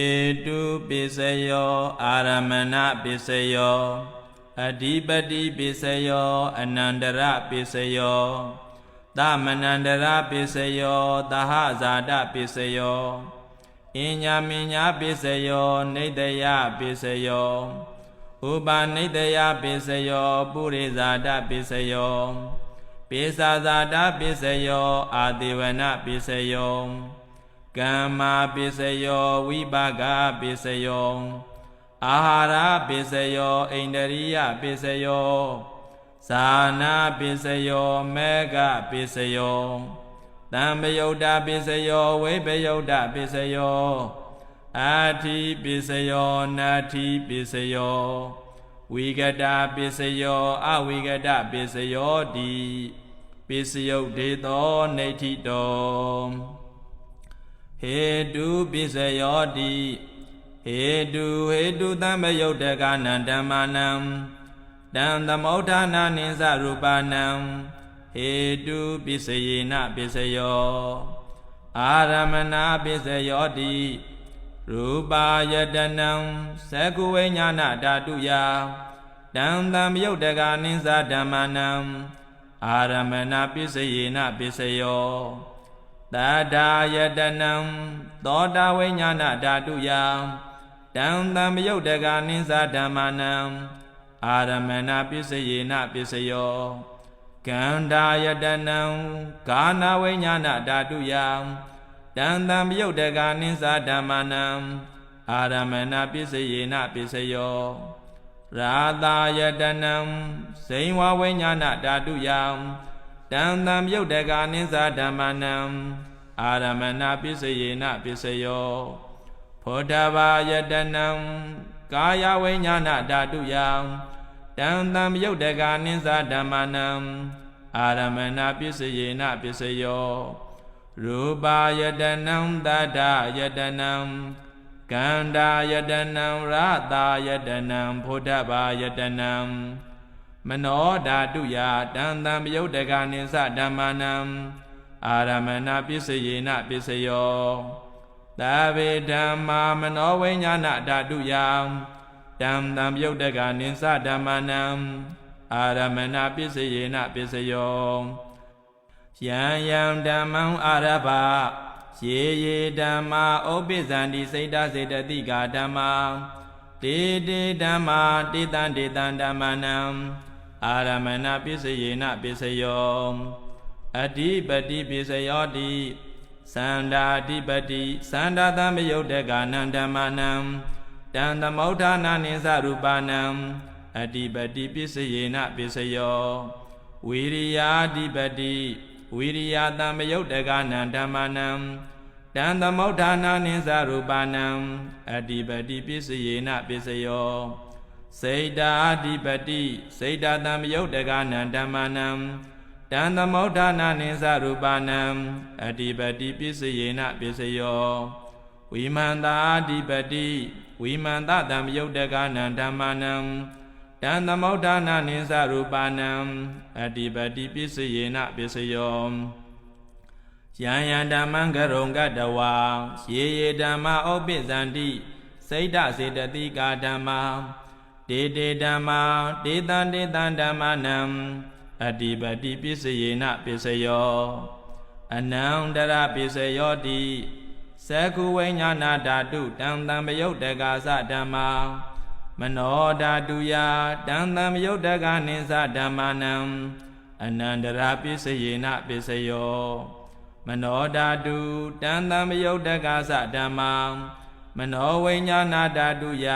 ဧတုပိစယောအာရမဏပိစယောအဓိပတိပိစယောအနန္တရပိစယောသမနန္တရပိစယောသဟဇာတပိစယောအညညာမညာပိစယောနေတယပိစယောဥပနိတယပိစယောပုရိဇာတပိစယောပိစာဇာတပိစယောအာတိဝနပိစယော ကမ္မာပိစယောဝိပါကပိစယောအာဟာရပိစယောဣန္ဒရိယပိစယောဇာနာပိစယောမေဃပိစယောတံပယုတ်တပိစယောဝိပယုတ်တပိစယောအာတိပိစယောနာတိပိစယောဝိကတပိစယောအဝိကတပိစယောတိပိစယုတ်ဒေသောနေတိတော ဟေတုပိစယောတိဟေတုဟေတုတံပယုတ်တကနံဓမ္မနံတံသမௌဌာနာနိသရူပနံဟေတုပိစယေနပိစယောအာရမဏပိစယောတိရူပါယတနံသကုဝိညာဏဓာတုယတံတံယုတ်တကနိသဓမ္မနံအာရမဏပိစယေနပိစယော တထာယတနံသောတာဝိညာဏဓာတုယတံတံယုတ်တကနိသဓမ္မနံအာရမဏပိစယေနပိစယောကန္တာယတနံကာနာဝိညာဏဓာတုယတံတံယုတ်တကနိသဓမ္မနံအာရမဏပိစယေနပိစယောရာတာယတနံဇိဝဝိညာဏဓာတုယ တံတံယုတ်တကနိသဓမ္မနံအာရမဏပိစယေနပိစယောဖောဓဘာယတနံကာယဝိညာဏဓာတုယတံတံယုတ်တကနိသဓမ္မနံအာရမဏပိစယေနပိစယောရူပါယတနံတတယတနံကန္တာယတနံရတာယတနံဖုဒ္ဓဘာယတနံ မနောဓာတုယတံတံပယုတ်တကနိသဓမ္မနံအာရမဏပစ္စယေနပစ္စယောသဗေဓမ္မာမနောဝိညာဏဓာတုယတံတံပယုတ်တကနိသဓမ္မနံအာရမဏပစ္စယေနပစ္စယောယံယံဓမ္မံအာရဘရေရေဓမ္မာဥပ္ပဇန္တိစိတ်တစေတတိကာဓမ္မာတေတေဓမ္မာတေတံတေတံဓမ္မနံ အာရမဏပစ္စယေနပစ္စယောအဓိပတိပစ္စယောတိသန္တာအဓိပတိသန္တာသမယုတ်တကနံဓမ္မနံတံသမௌဌာနာနိသရူပနံအဓိပတိပစ္စယေနပစ္စယောဝိရိယာအဓိပတိဝိရိယတံမယုတ်တကနံဓမ္မနံတံသမௌဌာနာနိသရူပနံအဓိပတိပစ္စယေနပစ္စယော စေတအဓိပတိစေတတံမယုတ်တကနံဓမ္မနံတံသမௌဌာနာနိသရူပနံအဓိပတိပစ္စယေနပစ္စယောဝိမန္တာအဓိပတိဝိမန္တတံမယုတ်တကနံဓမ္မနံတံသမௌဌာနာနိသရူပနံအတ္တိပတိပစ္စယေနပစ္စယောယံယံဓမ္မံကရုံကတဝါရေရေဓမ္မဩပိဇန္တိစိတ်တစေတတိကာဓမ္မာ တေတေဓမ္မာတေတံတေတံဓမ္မနံအတ္တိပတိပစ္စယေနပစ္စယောအနန္တရပစ္စယောတိသကုဝိညာဏဓာတုတံတံပယုတ်တကာသဓမ္မာမနောဓာတုယတံတံယုတ်တကနိသဓမ္မာနံအနန္တရာပစ္စယေနပစ္စယောမနောဓာတုတံတံယုတ်တကသဓမ္မာ မနောဝိညာဏဓာတုယ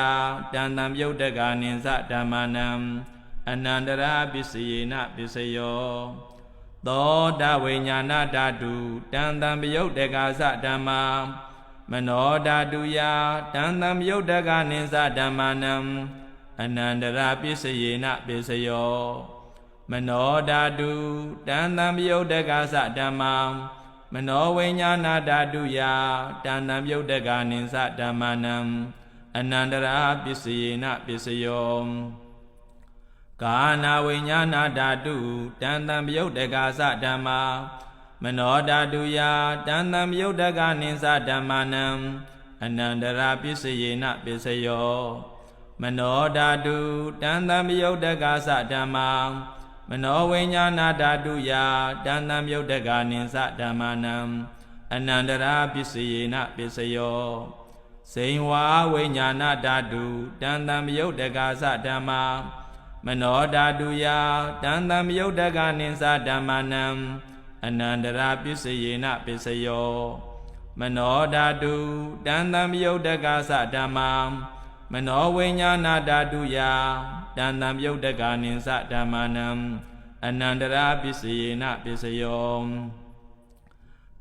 တံတံယုတ်တကနိသဓမ္မာနံအနန္တရာပစ္စယေနပစ္စယောသောတဝိညာဏဓာတုတံတံယုတ်တကသဓမ္မာမနောဓာတုယတံတံယုတ်တကနိသဓမ္မာနံအနန္တရာပစ္စယေနပစ္စယောမနောဓာတုတံတံယုတ်တကသဓမ္မာ မနောဝိညာဏဓာတုယတံတံယုတ်တကနိသဓမ္မာနံအနန္တရာပစ္စယေနပစ္စယောကာနာဝိညာဏဓာတုတံတံယုတ်တကသဓမ္မာမနောဓာတုယတံတံယုတ်တကနိသဓမ္မာနံအနန္တရာပစ္စယေနပစ္စယောမနောဓာတုတန်တံမြုတ်တကသဓမ္မာ မနောဝိညာဏဓာတုယာတန်တံမြုတ်တကနိသဓမ္မာနံအနန္တရာပစ္စယေနပစ္စယောစိန်ဝါဝိညာဏဓာတုတန်တံမြုတ်တကသဓမ္မာမနောဓာတုယာတန်တံမြုတ်တကနိသဓမ္မာနံအနန္တရာပစ္စယေနပစ္စယောမနောဓာတုတန်တံမြုတ်တကသဓမ္မာ မနောဝိညာဏဓာတုယာတန်တံမြုတ်တကနိသဓမ္မာနံအနန္တရာပစ္စယေနပစ္စယော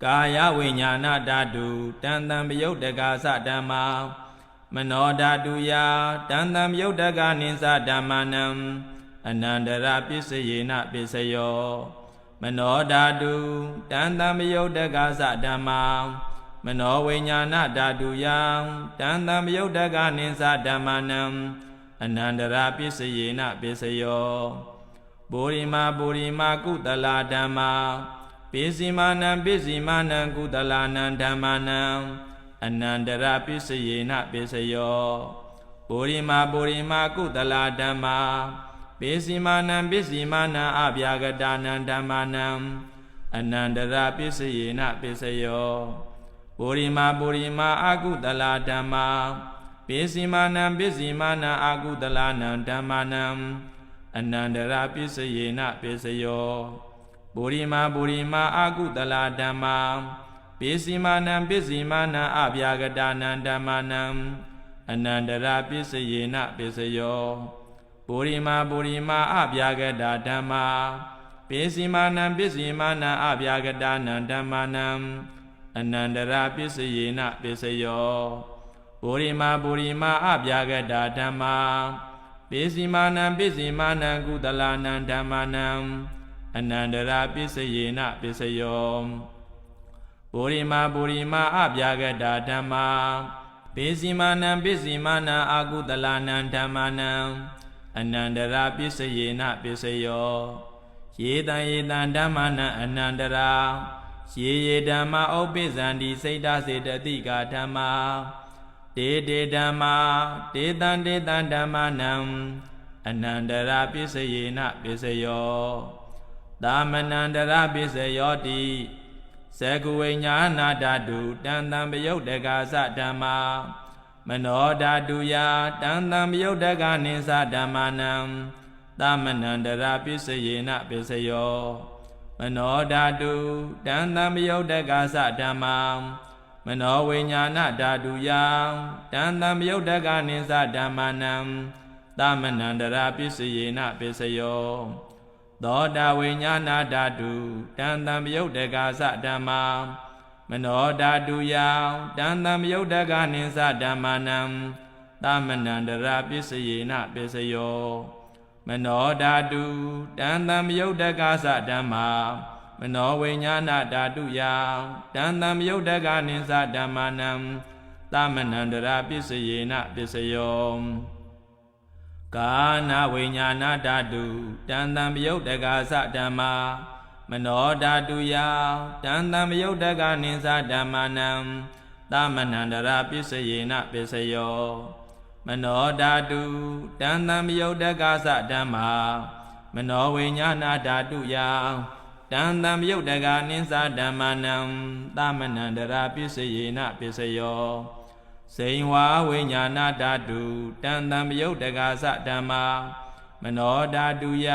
ကာယဝိညာဏဓာတုတန်တံမြုတ်တကသဓမ္မာမနောဓာတုယာတန်တံမြုတ်တကနိသဓမ္မာနံအနန္တရာပစ္စယေနပစ္စယောမနောဓာတုတန်တံမြုတ်တကသဓမ္မာ မနောဝိညာဏဓာတုယံတန်တံမြုတ်တကနိသဓမ္မာနံအနန္တရာပစ္စယေနပစ္စယောပုရိမာပုရိမာကုတလာဓမ္မာပိစီမာနံပိစီမာနံကုတလာနံဓမ္မာနံအနန္တရာပစ္စယေနပစ္စယောပုရိမာပုရိမာကုတလာဓမ္မာပိစီမာနံပိစီမာနံအဗျာဂတာနံဓမ္မာနံအနန္တရာပစ္စယေနပစ္စယော ပုရိမာပုရိမာအာကုတလာဓမ္မာပိစီမာနံပိစီမာနံအာကုတလာနံဓမ္မာနံအနန္တရာပစ္စယေနပစ္စယောပုရိမာပုရိမာအာကုတလာဓမ္မာပိစီမာနံပိစီမာနံအဗျာဂတာနံဓမ္မာနံအနန္တရာပစ္စယေနပစ္စယောပုရိမာပုရိမာအဗျာဂတာဓမ္မာပိစီမာနံပိစီမာနံအဗျာဂတာနံဓမ္မာနံ အနန္တရာပစ္စယေနပစ္စယောပုရိမာပုရိမာအဗျာဂတာဓမ္မာပိစီမာနံပိစီမာနံကုသလာနံဓမ္မာနံအနန္တရာပစ္စယေနပစ္စယောပုရိမာပုရိမာအဗျာဂတာဓမ္မာပိစီမာနံပိစီမာနံအာကုသလာနံဓမ္မာနံအနန္တရာပစ္စယေနပစ္စယောယေတံယေတံဓမ္မာနံအနန္တရာ ရေရေဓမ္မာဥပ္ပိဇန္တိစိတ်တစေတတိကာဓမ္မာတေတေဓမ္မာတေတံတေတံဓမ္မာနံအနန္တရာပစ္စယေနပစ္စယောသာမနန္တရာပစ္စယောတိသကုဝိညာဏဓာတုတန်တံပယုတ်တကသဓမ္မာမနောဓာတုယတန်တံပယုတ်တကနိသဓမ္မာနံသမနန္တရာပစ္စယေနပစ္စယော မနောဓာတုတန်တံမယုတ်တကသဓမ္မာမနောဝိညာဏဓာတုယတန်တံမယုတ်တကနိသဓမ္မာနံသမနန္တရာပစ္စယေနပစ္စယောသောတာဝိညာဏဓာတုတန်တံမယုတ်တကသဓမ္မာမနောဓာတုယတန်တံမယုတ်တကနိသဓမ္မာနံသမနန္တရာပစ္စယေနပစ္စယော မနောဓာတုတန်တံမယုတ်တကသဓမ္မာမနောဝိညာဏဓာတုယတန်တံမယုတ်တကနိသဓမ္မာနံသမနန္တရာပစ္စယေနပစ္စယောကာနာဝိညာဏဓာတုတန်တံမယုတ်တကသဓမ္မာမနောဓာတုယတန်တံမယုတ်တကနိသဓမ္မာနံသမနန္တရာပစ္စယေနပစ္စယော မနောဓာတုတန်တံမယုတ်တကသဓမ္မာမနောဝိညာဏဓာတုယတန်တံမယုတ်တကနိသဓမ္မာနံသမနန္တရာပစ္စယေနပစ္စယောစိန်ဝါဝိညာဏဓာတုတန်တံမယုတ်တကသဓမ္မာမနောဓာတုယ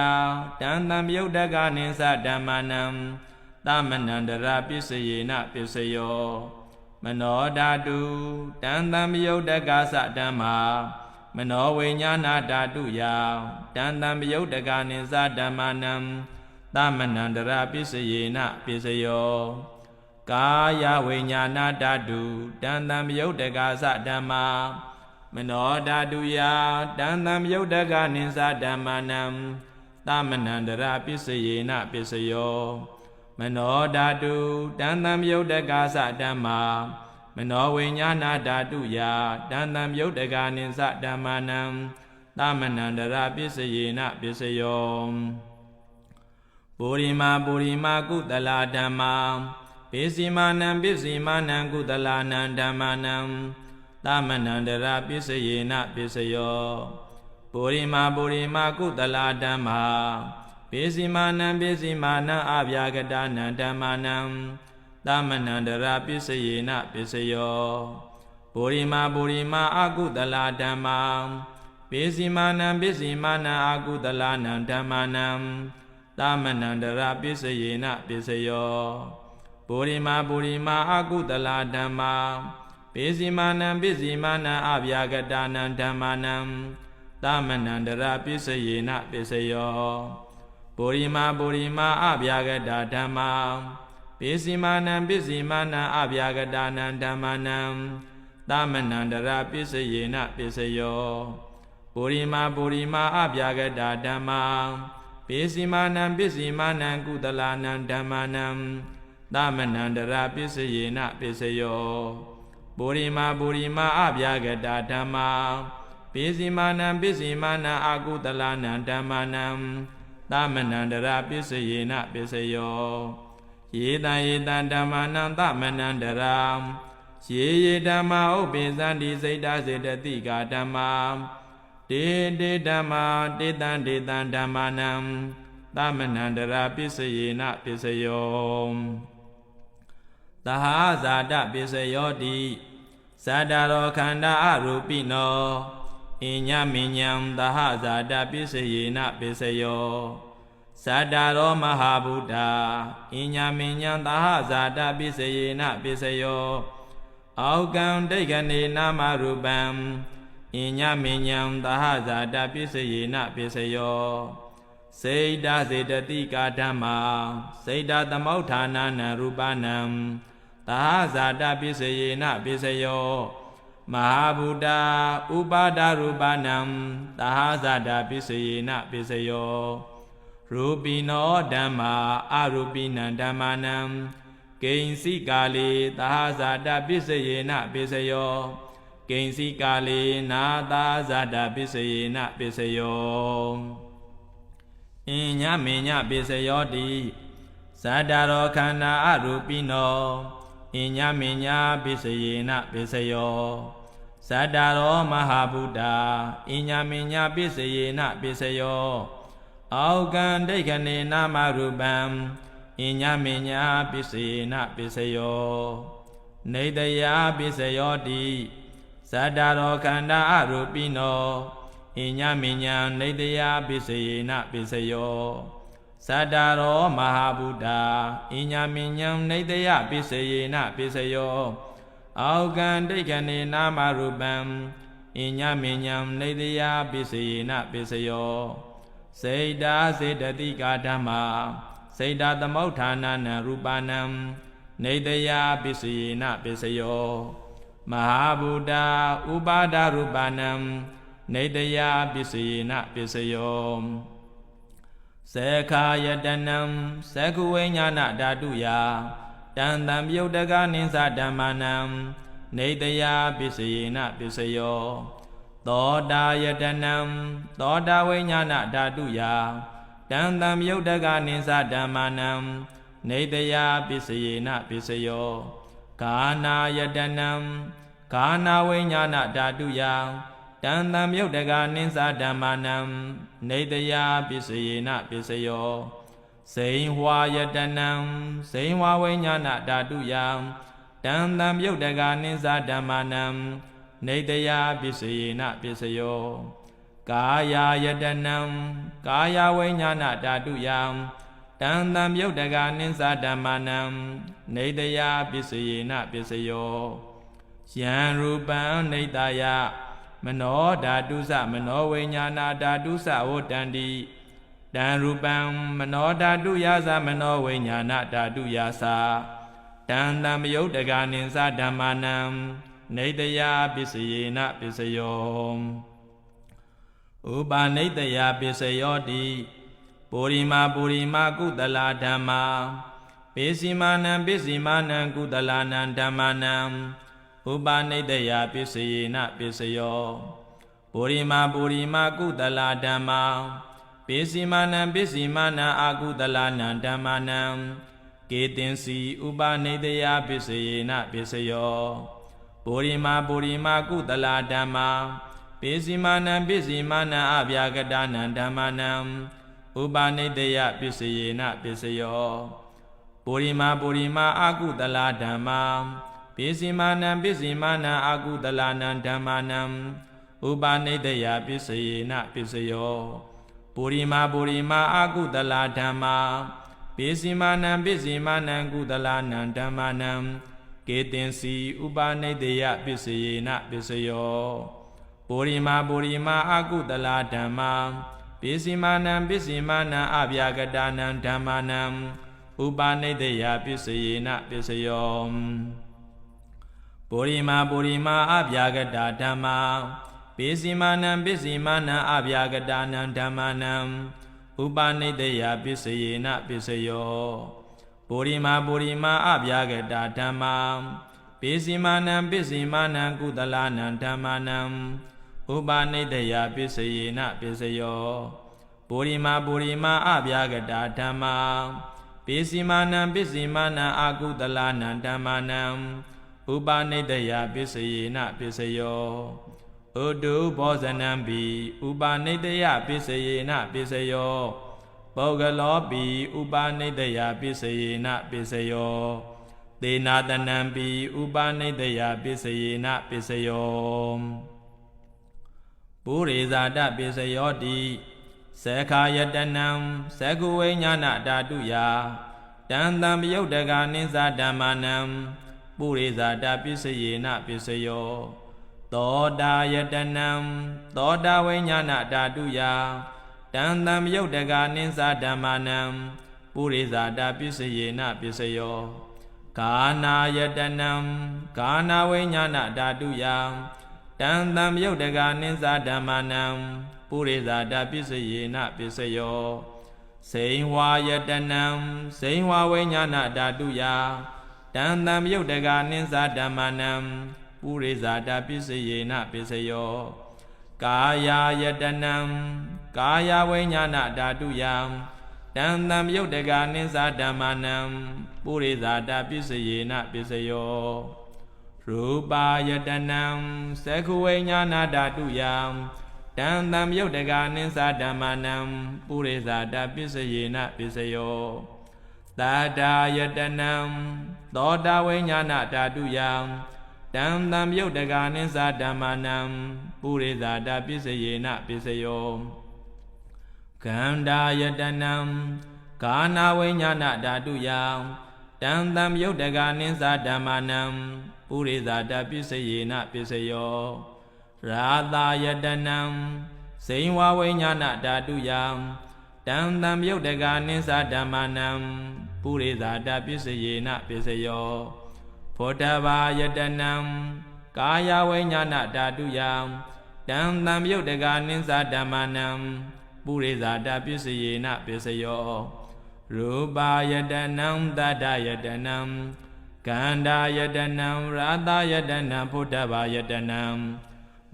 တန်တံမယုတ်တကနိသဓမ္မာနံသမနန္တရာပစ္စယေနပစ္စယော မနောဓာတုတန်တံမယုတ်တကသဓမ္မာမနောဝိညာဏဓာတုယတန်တံမယုတ်တကနိသဓမ္မာနံသမနန္တရာပစ္စယေနပစ္စယောကာယဝိညာဏဓာတုတန်တံမယုတ်တကသဓမ္မာမနောဓာတုယတန်တံမယုတ်တကနိသဓမ္မာနံသမနန္တရာပစ္စယေနပစ္စယော မနောဓာတုတန်တံမြုတ်တကာသဓမ္မာမနောဝိညာဏဓာတုယတန်တံမြုတ်တကာနိသဓမ္မာနံသမနန္တရာပစ္စယေနပစ္စယောပုရိမာပုရိမာကုတလာဓမ္မာပိစီမာနံပိစီမာနံကုတလာနံဓမ္မာနံသမနန္တရာပစ္စယေနပစ္စယောပုရိမာပုရိမာကုသလာဓမ္မာ ပိစီမာနံပိစီမာနံအဗျာကတနံဓမ္မာနံသမနန္တရာပစ္စယေနပစ္စယောပုရိမာပုရိမာအကုသလာဓမ္မာပိစီမာနံပိစီမာနံအကုသလာနံဓမ္မာနံသမနန္တရာပစ္စယေနပစ္စယောပုရိမာပုရိမာအကုသလာဓမ္မာပိစီမာနံပိစီမာနံအဗျာကတနံဓမ္မာနံသမနန္တရာပစ္စယေနပစ္စယော ပုရိမာပုရိမာအဗျာကတဓမ္မာပိစီမာနံပိစီမာနံအဗျာကတနံဓမ္မာနံသမနန္တရာပစ္စယေနပစ္စယောပုရိမာပုရိမာအဗျာကတဓမ္မာပိစီမာနံပိစီမာနံကုသလနံဓမ္မာနံသမနန္တရာပစ္စယေနပစ္စယောပုရိမာပုရိမာအဗျာကတဓမ္မာပိစီမာနံပိစီမာနံအကုသလနံဓမ္မာနံ သမနန္တရာပစ္စယေနပစ္စယောယေတံယေတံဓမ္မာနံသမနန္တရာယေယေဓမ္မာဥပိသန္တိစိတ်တစေတတိကာဓမ္မာတေတေဓမ္မာတေတံတေတံဓမ္မာနံသမနန္တရာပစ္စယေနပစ္စယောသဟာဇာတပစ္စယောတိဇာတာရောခန္ဓာအရူပိနော အညမဉ္ဉံသဟဇာတပစ္စယေနပစ္စယောဇာတာရောမဟာဗုဒ္ဓအညမဉ္ဉံသဟဇာတပစ္စယေနပစ္စယောအောကံဒိဋ္ဌနေနာမရူပံအညမဉ္ဉံသဟဇာတပစ္စယေနပစ္စယောစေတစေတတိကာဓမ္မာစေတသမௌဌာနာနံရူပနံသာဇာတပစ္စယေနပစ္စယော မဟာဗုဒ္ဓဥပါဒရူပနံသာဇာတပစ္စယေနပစ္စယောရူပိနောဓမ္မာအရူပိနံဓမ္မာနံကိဉ္စီကာလေသာဇာတပစ္စယေနပစ္စယောကိဉ္စီကာလေနာသာဇာတပစ္စယေနပစ္စယောအင်ညမေညပစ္စယောတိဇာတာရောခန္ဓာအရူပိနောအင်ညမေညပစ္စယေနပစ္စယော ဇာတာရောမဟာဗုဒ္ဓအင်ညမေညပစ္စယေနပစ္စယောအောကံဒိဋ္ဌနေနာမရူပံအင်ညမေညပစ္စယေနပစ္စယောနေတယပစ္စယောတိဇာတာရောခန္ဓာအရူပိနောအညမညံနေတယပစ္စယေနပစ္စယောသတ္တရောမဟာဗုဒ္ဓအညမညံနေတယပစ္စယေနပစ္စယော အောကံဒိဋ္ဌနေနာမရူပံအညမညံနေတယပစ္စယေနပစ္စယောစေတာစေတတိကာဓမ္မာစေတာသမௌဌာနာနံရူပနံနေတယပစ္စယေနပစ္စယောမဟာဗုဒ္ဓဥပါဒရူပနံနေတယပစ္စယေနပစ္စယောသေခာယတနံသကုဝိညာဏဓာတုယ တန်တံပြုတ်တကနိသဓမ္မနံနေတယပစ္စယေနပစ္စယောသောတာယတနံသောတာဝိညာဏဓာတုယတန်တံပြုတ်တကနိသဓမ္မနံနေတယပစ္စယေနပစ္စယောကာနာယတနံကာနာဝိညာဏဓာတုယတန်တံမြုပ်တကနိစ္စဓမ္မာနံနေတယပစ္စယေနပစ္စယော စိန်ဟွာယတနံစိန်ဟွာဝိညာဏဓာတုယံတန်တံမြုပ်တကနိစ္စဓမ္မာနံနေတယပစ္စယေနပစ္စယောကာယယတနံကာယဝိညာဏဓာတုယံတန်တံမြုပ်တကနိစ္စဓမ္မာနံနေတယပစ္စယေနပစ္စယောယံရူပံနေတယမနောဓာတုသမနောဝိညာဏဓာတုသဝတ္တန္တိ တံရူပံမနောဓာတုယသမနောဝိညာဏဓာတုယသတံတံမယုတ်တကနိသဓမ္မာနံနေတယပစ္စယေနပစ္စယောဥပါနေတယပစ္စယောတိပုရိမာပုရိမာကုတလာဓမ္မာပိစီမာနံပိစီမာနံကုတလာနံဓမ္မာနံဥပါနိတယပစ္စယေနပစ္စယောပုရိမာပုရိမာကုတလာဓမ္မာ ပိစီမာနံပိစီမာနံအာကုတလာနံဓမ္မာနံကေတင်စီဥပါနိတယပစ္စယေနပစ္စယောပုရိမာပုရိမာကုသလာဓမ္မာပိစီမာနံပိစီမာနံအဗျာကတနံဓမ္မနံဥပနိတယပစ္စယေနပစ္စယောပုရိမာပုရိမာအကုသလာဓမ္မာပိစီမာနံပိစီမာနံအကုသလာနံဓမ္မနံဥပနိတယပစ္စယေနပစ္စယော ပုရိမာပုရိမာအကုသလာဓမ္မာပိစီမာနံပိစီမာနံကုသလာနံဓမ္မနံကေတင်စီဥပနိတယပစ္စယေနပစ္စယောပုရိမာပုရိမာအကုသလာဓမ္မာပိစီမာနံပိစီမာနံအဗျာကတနံဓမ္မနံဥပနိတယပစ္စယေနပစ္စယောပုရိမာပုရိမာအဗျာကတဓမ္မာ ပိစီမာနံပိစီမာနံအဗျာကတနံဓမ္မနံဥပနိတယပစ္စယေနပစ္စယောပုရိမာပုရိမာအဗျာကတဓမ္မာပိစီမာနံပိစီမာနံကုသလနံဓမ္မနံဥပနိတယပစ္စယေနပစ္စယောပုရိမာပုရိမာအဗျာကတဓမ္မာပိစီမာနံပိစီမာနံအာကုသလနံဓမ္မနံဥပနိတယပစ္စယေနပစ္စယော ဥတုဘောဇနံဘိဥပနိတယပစ္စယေနပစ္စယောပောဂလောပိဥပနိတယပစ္စယေနပစ္စယောသေနာတနံပိဥပနိတယပစ္စယေနပစ္စယောပုရိဇာတပစ္စယောတိသေခာယတနံသေကုဝိညာဏဓာတုယတံတံပယုတ်တကနိစ္စဓမ္မနံပုရိဇာတပစ္စယေနပစ္စယော သောတာယတနံသောတာဝိညာဏဓာတုယတံတံပယုတ်တကနိစ္စဓမ္မနံပုရိဇာတပစ္စယေနပစ္စယောကာနာယတနံကာနာဝိညာဏဓာတုယတံတံမြုတ်တကနိစ္စဓမ္မနံပုရိဇာတပစ္စယေနပစ္စယောစိန်ဝါယတနံစိန်ဝါဝိညာဏဓာတုယတံတံမြုတ်တကနိစ္စဓမ္မနံ ပုရိဇာတပစ္စယေနပစ္စယောကာယာယတနံကာယဝိညာဏဓာတုယတံတံမြုတ်တကနိစ္စဓမ္မနံပုရိဇာတပစ္စယေနပစ္စယောရူပါယတနံသက္ခဝိညာဏဓာတုယံတံတံမြုတ်တကနိစ္စဓမ္မနံပုရိဇာတပစ္စယေနပစ္စယောသာတာယတနံသောတာဝိညာဏဓာတုယံ တံတံမြုတ်တကနိစ္စဓမ္မနံပုရိဇာတပစ္စယေနပစ္စယောကန္တာယတနံကာနာဝိညာဏဓာတုယံတံတံမြုတ်တကနိစ္စဓမ္မနံပုရိသတပစ္စယေနပစ္စယောရာသာယတနံစိန်ဝဝိညာဏဓာတုယံတံတံမြုတ်တကနိစ္စဓမ္မနံပုရိသတပစ္စယေနပစ္စယော ဖောတဘာယတနံကာယဝိညာဏဓာတုယံတံတံမြုတ်တကနိစ္စဓမ္မနံပုရိသတပစ္စယေနပစ္စယောရူပါယတနံတတ္တယတနံကန္တာယတနံရာသယတနံဖုဒ္ဓဘာယတနံ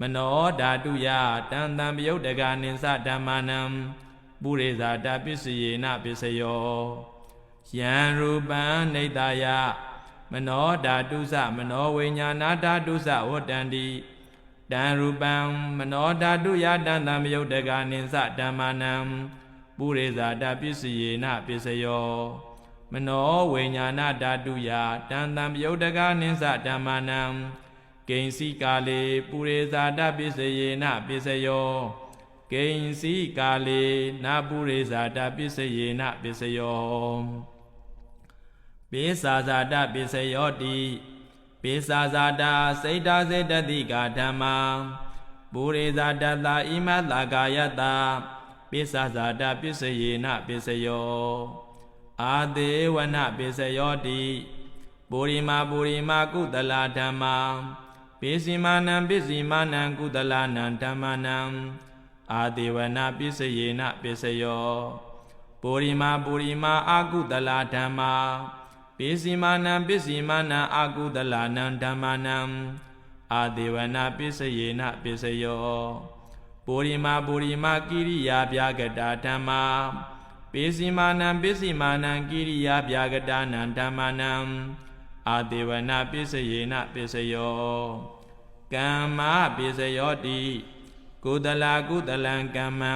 မနောဓာတုယတံတံပယုတ်တကနိစ္စဓမ္မနံပုရိဇာတပစ္စယေနပစ္စယောယံရူပံနေတယ မနောဓာတုသမနောဝိညာဏဓာတုသဝတ္တန္တိတံရူပံမနောဓာတုယတံတံပယုတ်တကနိစ္စဓမ္မနံပုရိဇာတပစ္စယေနပစ္စယောမနောဝိညာဏဓာတုယတံတံပယုတ်တကနိစ္စဓမ္မနံဂိဉ္စီကာလေပုရိဇာတပစ္စယေနပစ္စယောဂိဉ္စီကာလေနာပုရိဇာတပစ္စယေနပစ္စယော ပိစာဇာတပစ္စယောတိပိစာဇာတာစိတ်တာစေတတိကာဓမ္မာပုရိဇာတတာဣမတာကာယတာပိစာဇာတပစ္စယေနပစ္စယောအာတေဝနပစ္စယောတိပုရိမာပုရိမာကုသလာဓမ္မာပိစီမာနံပိစီမာနံကုသလာနံဓမ္မနံအာတေဝနပစ္စယေနပစ္စယောပုရိမာပုရိမာအာကုသလာဓမ္မာ ပိစီမာနံပိစီမာနံအာကုသလာနံဓမ္မနံအာတေဝနပစ္စယေနပစ္စယောပုရိမာပုရိမာကိရိယာပြာကတာဓမ္မာပိစီမာနံပိစီမာနံကိရိယာပြာကတာနံဓမ္မနံအာတိဝနာပစ္စယေနပစ္စယောကမ္မပစ္စယောတိကုသလကုသလံကမ္မံ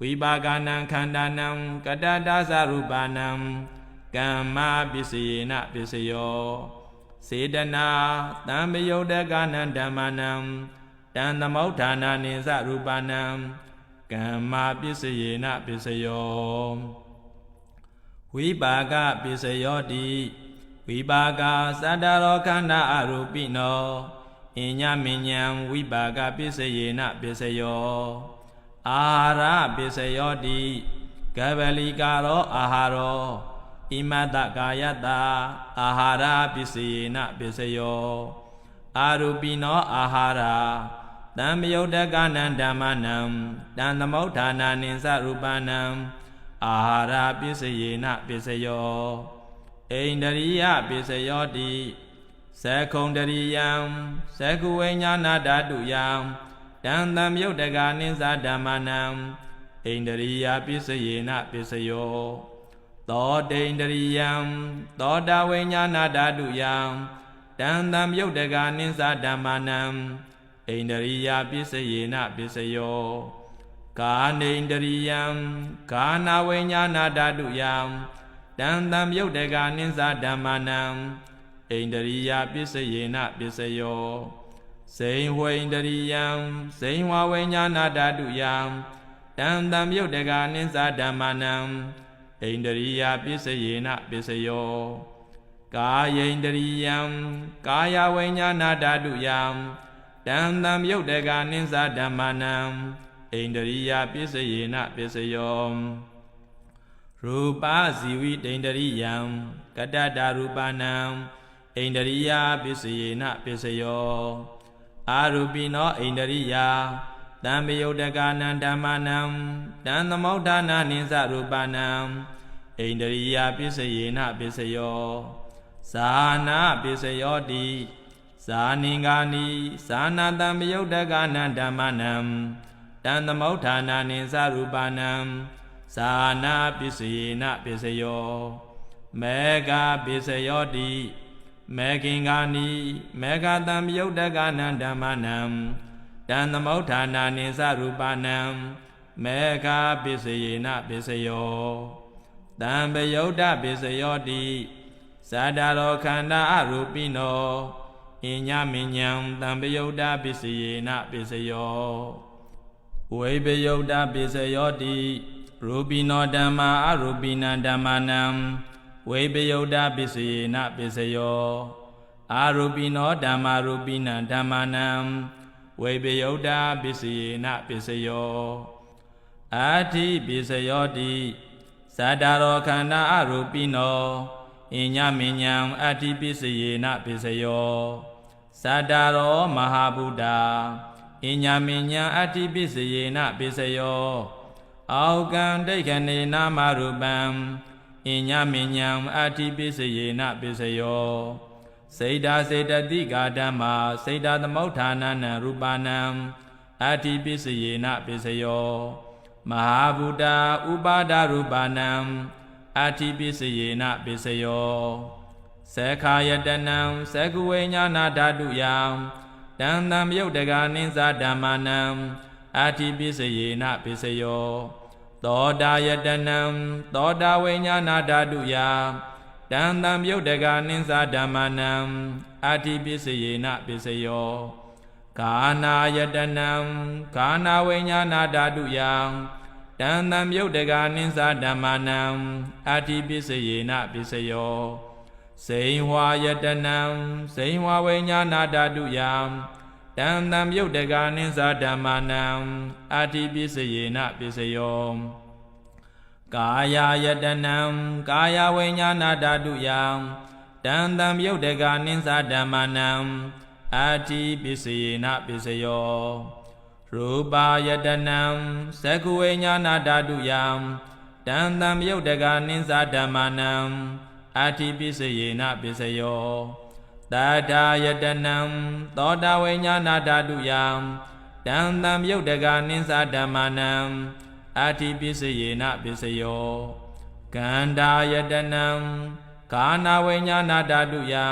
ဝိပါကနံခန္ဓာနံကတ္တဒါသရူပနံ ကမ္မပစ္စယေနပစ္စယောစေတနာတံပယုတ်တကနံဓမ္မနံတံသမௌဌာနာနိသရူပနံကမ္မပစ္စယေနပစ္စယောဝိပါကပစ္စယောတိဝိပါကသတ္တရောခန္ဓာအရူပိနောအညမဉ္ဉံဝိပါကပစ္စယေနပစ္စယောအာဟာရပစ္စယောတိကဗလိကာရောအာဟာရော ဣမတကာယတအာဟာရပစ္စယေနပစ္စယောအာရူပိနောအာဟာရတံမယုတ်တကနံဓမ္မနံတံသမௌဌာနာနိသရူပနံအာဟာရပစ္စယေနပစ္စယောဣန္ဒရိယပစ္စယောတိသကုံတရိယံသကုဝိညာဏဓာတုယံတံတံမြုတ်တကနိသဓမ္မနံဣန္ဒရိယပစ္စယေနပစ္စယော သောတိန္ဒရိယံသောတာဝိညာဏဓာတုယံတံတံမြုတ်တကနိသဓမ္မနံဣန္ဒရိယပစ္စယေနပစ္စယောကာနိန္ဒရိယံကာနာဝိညာဏဓာတုယံတံတံမြုတ်တကနိသဓမ္မနံဣန္ဒရိယပစ္စယေနပစ္စယောဇိန်ဝိန္ဒရိယံဇိန်ဝဝိညာဏဓာတုယံတံတံမြုတ်တကနိသဓမ္မနံ ဣန္ဒရိယပစ္စယေနပစ္စယောကာယိန္ဒရိယံကာယဝိညာဏဓာတုယံတံတံမြုတ်တကနိသဓမ္မနံဣန္ဒရိယပစ္စယေနပစ္စယောရူပဇီဝိတိန္ဒရိယံကတ္တတာရူပနံဣန္ဒရိယပစ္စယေနပစ္စယောအာရူပိနောဣန္ဒရိယ တံပယုတ်တကနံဓမ္မနံတံသမௌဌာနာနိသရူပနံဣန္ဒရိယပစ္စယေနပစ္စယောဇာနာပစ္စယောတိဇာနိင္ဂာနိဇာနာတံပယုတ်တကနံဓမ္မနံတံသမௌဌာနာနိသရူပနံဇာနာပစ္စယေနပစ္စယောမေဃပစ္စယောတိမေခင်္ဂာနိမေဃတံယုတ်တကနံဓမ္မနံ တံသမௌဌာနာနိသရူပနံမေဃပစ္စယေနပစ္စယောတံပယုတ်တပစ္စယောတိဇာတာရောခန္ဓာအရူပိနောအညမဉ္ဉံတံပယုတ်တပစ္စယေနပစ္စယောဝိပယုတ်တပစ္စယောတိရူပိနောဓမ္မာအရူပိနံဓမ္မနံဝိပယုတ်တပစ္စယေနပစ္စယောအာရူပိနောဓမ္မာရူပိနံဓမ္မနံ ဝိပယုတ်တပစ္စယေနပစ္စယောအာတိပစ္စယောတိဇာတာရောခန္ဓာအရူပိနောအညမဉ္ဉံအတ္တိပစ္စယေနပစ္စယောဇာတာရောမဟာဗုဒ္ဓအညမဉ္ဉံအတ္တိပစ္စယေနပစ္စယောအောကံဒိဋ္ဌနေနာမရူပံအညမဉ္ဉံအတ္တိပစ္စယေနပစ္စယော စေတစေတတိကာဓမ္မာစေတသမௌဌာနနံရူပနံအတ္တိပစ္စယေနပစ္စယောမဟာဗုဒ္ဓဥပါဒရူပနံအတ္တိပစ္စယေနပစ္စယောသက္ခာယတနံသက္ကဝိညာဏဓာတုယံတံတံမြုတ်တကနိသဓမ္မနံအတ္တိပစ္စယေနပစ္စယောသောတာယတနံသောတာဝိညာဏဓာတုယ တံတံမြုတ်တကနိသဓမ္မနံအတ္တိပစ္စယေနပစ္စယောကာနာယတနံကာနာဝိညာဏဓာတုယတံတံမြုတ်တကနိသဓမ္မနံအတ္တိပစ္စယေနပစ္စယောစိန်ဝါယတနံစိန်ဝါဝိညာဏဓာတုယတံတံမြုတ်တကနိသဓမ္မနံအတ္တိပစ္စယေနပစ္စယော ကာယယတနံကာယဝိညာဏဓာတုယတံတံမြုတ်တကနိသဓမ္မနံအတ္တိပစ္စယေနပစ္စယောရူပါယတနံသက္ကဝိညာဏဓာတုယတံတံမြုတ်တကနိသဓမ္မနံအတ္တိပစ္စယေနပစ္စယောတာတာယတနံသောတာဝိညာဏဓာတုယံတံတံမြုတ်တကနိသဓမ္မနံ အတ္တိပစ္စယေနပစ္စယောကန္တာယတနံကာနာဝိညာဏဓာတုယံ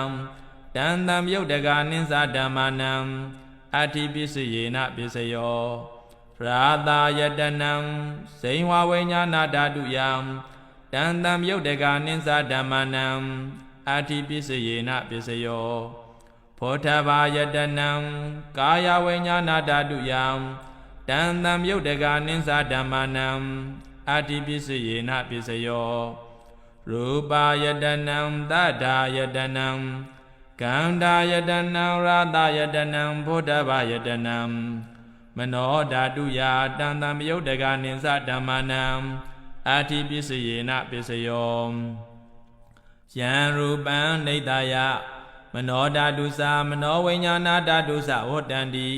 တန်တံယုတ်တကနိသဓမ္မနံအတ္တိပစ္စယေနပစ္စယောရာသာယတနံဇိဝဝိညာဏဓာတုယံတန်တံယုတ်တကနိသဓမ္မနံအတ္တိပစ္စယေနပစ္စယောဖောထဘာယတနံကာယဝိညာဏဓာတုယံ တန်တံယုတ်တကနိသဓမ္မနံအတ္တိပစ္စယေနပစ္စယောရူပါယတနံသဒ္ဓာယတနံကန္တာယတနံရတယတနံဘုဒ္ဓဘာယတနံမနောဓာတုယာတန်တံမြုတ်တကနိသဓမ္မနံအာတိပစ္စယေနပစ္စယောယံရူပံနေတယမနောဓာတုစာမနောဝိညာဏဓာတုစာဝတ္တန္တိ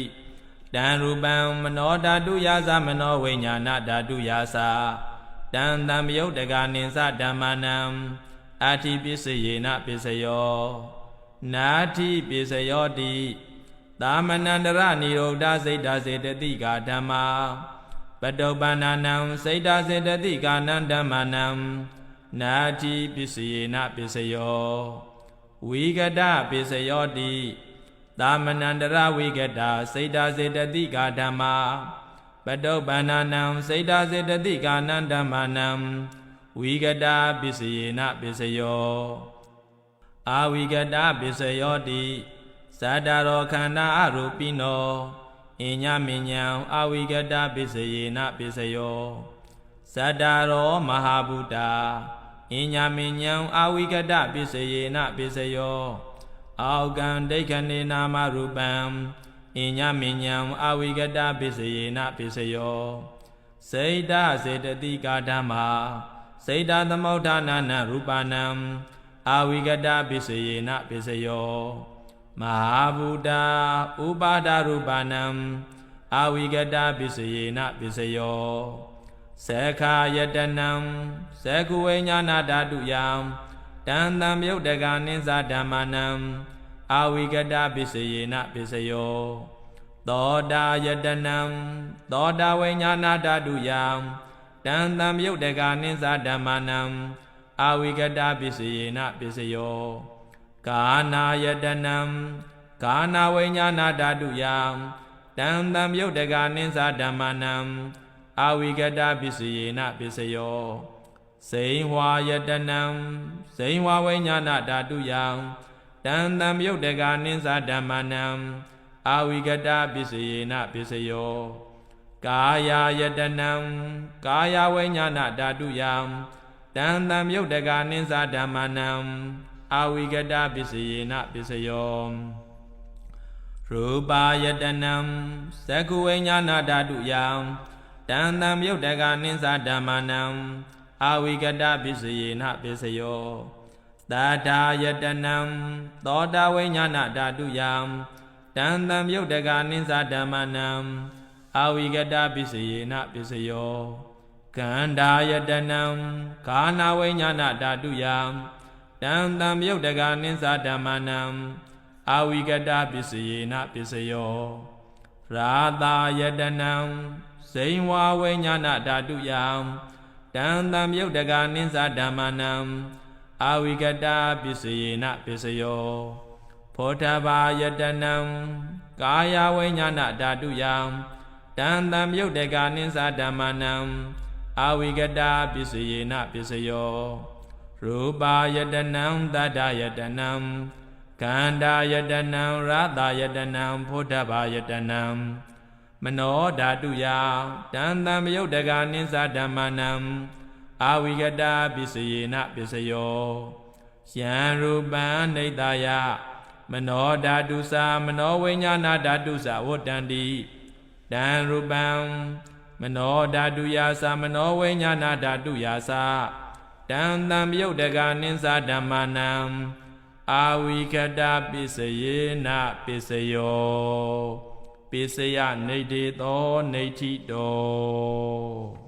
တံရူပံမနောဓာတုယာသမနောဝိညာဏဓာတုယာစာတံတံမြုတ်တကနိသဓမ္မနံအာတိပစ္စယေနပစ္စယောနာတိပိစယောတိသာမဏန္တရနိရောဓစိတ်ဓာစေတတိကာဓမ္မာပတုပ္ပန္နနံစိတ်ဓာစေတတိကာနံဓမ္မနံနာတိပိစယေနပိစယောဝိကတပိစယောတိ သာမဏန္တရဝိကတစိတ်ဓာစေတတိကာဓမ္မာပတုပ္ပန္နနံစိတ်ဓာစေတတိကာနံဓမ္မနံဝိကတပိစယေနပိစယောအာဝိကတပစ္စယောတိဇာတာရောခန္ဓာအရူပိနောအညမညံအာဝိကတပစ္စယေနပစ္စယောဇာတာရောမဟာဗုဒ္ဓအညမညံအာဝိကတပစ္စယေနပစ္စယော အောကံဒိဋ္ဌနေနာမရူပံအညမညံအာဝိကတပစ္စယေနပစ္စယောစေတစေတတိကာဓမ္မာစေတသမုဋ္ဌာနာနရူပနံအာဝိကတပစ္စယေနပစ္စယောမဟာဗုဒ္ဓဥပါဒရူပနံအာဝိကတပစ္စယေနပစ္စယောသက္ခာယတနံသက္ခုဝိညာဏဓာတုယံ တန်တံမြုတ်တကနိသဓမ္မနံအာဝိကတပစ္စယေနပစ္စယောသောတာယတနံသောတာဝိညာဏဓာတုယံတန်တံမြုတ်တကနိသဓမ္မနံအာဝိကတပစ္စယေနပစ္စယောကာနာယတနံကာနာဝိညာဏဓာတုယံတံတံမြုတ်တကနိသဓမ္မနံအာဝိကတပစ္စယေနပစ္စယော စိန်ဝါယတနံစိန်ဝါဝိညာဏဓာတုယံတံတံမြုတ်တကနိသဓမ္မနံအာဝိကတပစ္စယေနပစ္စယောကာယယတနံကာယဝိညာဏဓာတုယံတံတံမြုတ်တကနိသဓမ္မနံအာဝိကတပစ္စယေနပစ္စယောရူပါယတနံသက္ကုဝိညာဏဓာတုယံတံတံမြုတ်တကနိသဓမ္မနံ အာဝိကတပစ္စယေနပစ္စယောသာတာယတနံသောတာဝိညာဏဓာတုယံတံတံမြုတ်တကနိသဓမ္မနံအာဝိကတပစ္စယေနပစ္စယောကန္တာယတနံကာနာဝိညာဏဓာတုယံတံတံမြုတ်တကနိသဓမ္မနံအာဝိကတပစ္စယေနပစ္စယောရာတာယတနံဇိဝဝိညာဏဓာတုယံ တံတံမြုတ်တကနိသဓမ္မနံအာဝိကတပစ္စယေနပစ္စယောဖောထဘာယတနံကာယဝိညာဏဓာတုယံတံတံမြုတ်တကနိသဓမ္မနံအာဝိကတာပစ္စယေနပစ္စယောရူပါယတနံတတ္တယတနံကန္တာယတနံရတယတနံဖုဒ္ဓဘာယတနံ မနောဓာတုယတန်တံမယုတ်တကနိသဓမ္မနံအာဝိကတာပစ္စယေနပစ္စယောယံရူပံနေတယမနောဓာတုစာမနောဝိညာဏဓာတုစာဝတ္တန္တိတံရူပံမနောဓာတုယာသမနောဝိညာဏဓာတုယာသတံတံမြုတ်တကနိသဓမ္မနံအာဝိကတပစ္စယေနပစ္စယော ပစ္စယနေတေသောနေတိတော